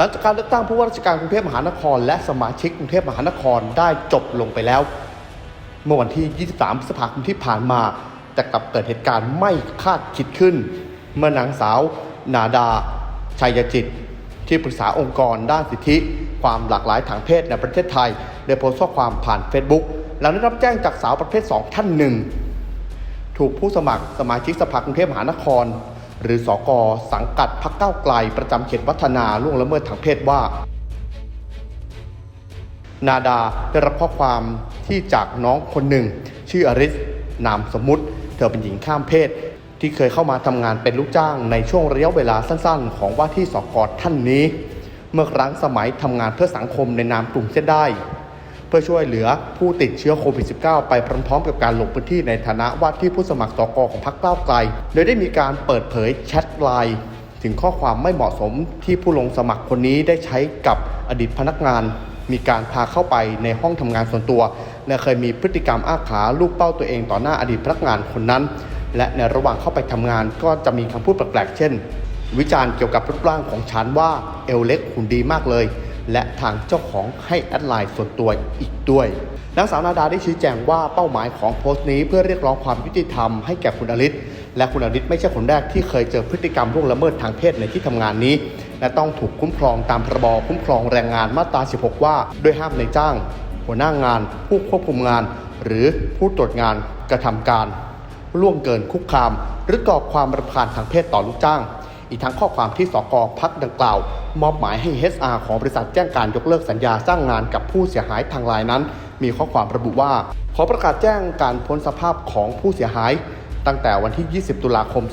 หลังจากการเลือกตั้งผู้ว่าราชการกรุงเทพมหานคร และสมาชิกกรุงเทพมหานครได้จบลงไปแล้ว เมื่อวันที่ 23 พฤษภาคมที่ผ่านมา แต่กลับเกิดเหตุการณ์ไม่คาดคิดขึ้น เมื่อนางสาว นาดา ชัยจิต ที่ปรึกษาองค์กรด้านสิทธิ ความหลากหลายทางเพศในประเทศไทย ได้โพสต์ข้อความผ่าน Facebook หลังได้รับแจ้งจากสาวประเภท 2 ท่านหนึ่ง ถูกผู้สมัครสมาชิกสภากรุงเทพมหานคร หรือสอกอสังกัดพักเก้าไกลประจำเขตวัฒนาล่วงละเมิดทางเพศว่า นาดาได้รับข้อความที่จากน้องคนหนึ่ง ชื่ออริส นามสมมุติ เธอเป็นหญิงข้ามเพศ ที่เคยเข้ามาทำงานเป็นลูกจ้างในช่วงระยะเวลาสั้นๆ ของว่าที่สกอท่านนี้ เมื่อครั้งสมัยทำงานเพื่อสังคมในนามกลุ่มเส้นได้ เพื่อช่วยเหลือผู้ติดเชื้อโควิด -19 ไปพร้อมๆกับการลงพื้นที่ในฐานะว่าที่ผู้สมัครสกของพรรคก้าวไกลโดยได้มีการเปิดเผยแชทไลน์ถึงข้อความไม่เหมาะสมที่ผู้ลงสมัครคนนี้ได้ใช้กับอดีตพนักงาน มีการพาเข้าไปในห้องทำงานส่วนตัว และเคยมีพฤติกรรมอ้าขาลูกเป้าตัวเองต่อหน้าอดีตพนักงานคนนั้น และในระหว่างเข้าไปทำงานก็จะมีคำพูดแปลกๆเช่น วิจารณ์เกี่ยวกับรูปร่างของฉันว่าเอวเล็กหุ่นดีมากเลย และทางเจ้าของให้แอดไลน์ส่วนตัวอีกด้วยนางสาวนาดาได้ชี้แจงว่าเป้าหมายของโพสต์นี้เพื่อเรียกร้องความยุติธรรมให้แก่คุณอลิศและคุณอลิศไม่ใช่คนแรกที่เคยเจอพฤติกรรมล่วงละเมิดทางเพศในที่ทำงานนี้ และต้องถูกคุ้มครองตามพรบคุ้มครองแรงงานมาตรา 16 ว่าด้วยห้ามในจ้าง หัวหน้างาน ผู้ควบคุมงาน หรือผู้ตรวจงานกระทำการล่วงเกินคุกคาม หรือก่อความรำคาญทางเพศต่อลูกจ้าง อีกทั้งข้อความที่สกพักดังกล่าว มอบหมายให้ HR ของบริษัทแจ้งการยกเลิกสัญญาจ้างงานกับผู้เสียหายทางไลน์นั้น มีข้อความระบุว่า ขอประกาศแจ้งการพ้นสภาพของผู้เสียหาย ตั้งแต่วันที่ 20 ตุลาคม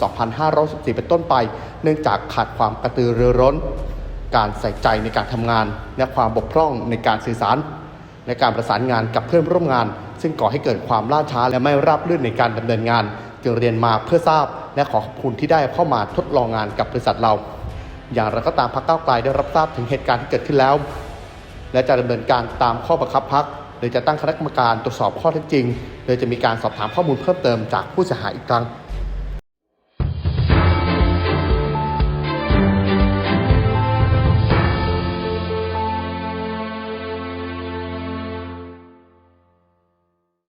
2564เป็นต้นไป เนื่องจากขาดความกระตือรือร้น การใส่ใจในการทำงาน และความบกพร่องในการสื่อสาร ในการประสานงานกับเพื่อนร่วมงาน ซึ่งก่อให้เกิดความล่าช้าและไม่ราบรื่นในการดำเนินงาน จึงเรียนมาเพื่อทราบ และขอขอบคุณที่ได้เข้ามาทดลองงานกับบริษัทเรา อย่างไรก็ตามพักเก้าไกลได้รับทราบถึงเหตุการณ์ที่เกิดขึ้นแล้ว และจะดำเนินการตามข้อบังคับพักโดยจะตั้งคณะกรรมการตรวจสอบข้อเท็จจริง โดยจะมีการสอบถามข้อมูลเพิ่มเติมจากผู้เสียหายอีกครั้ง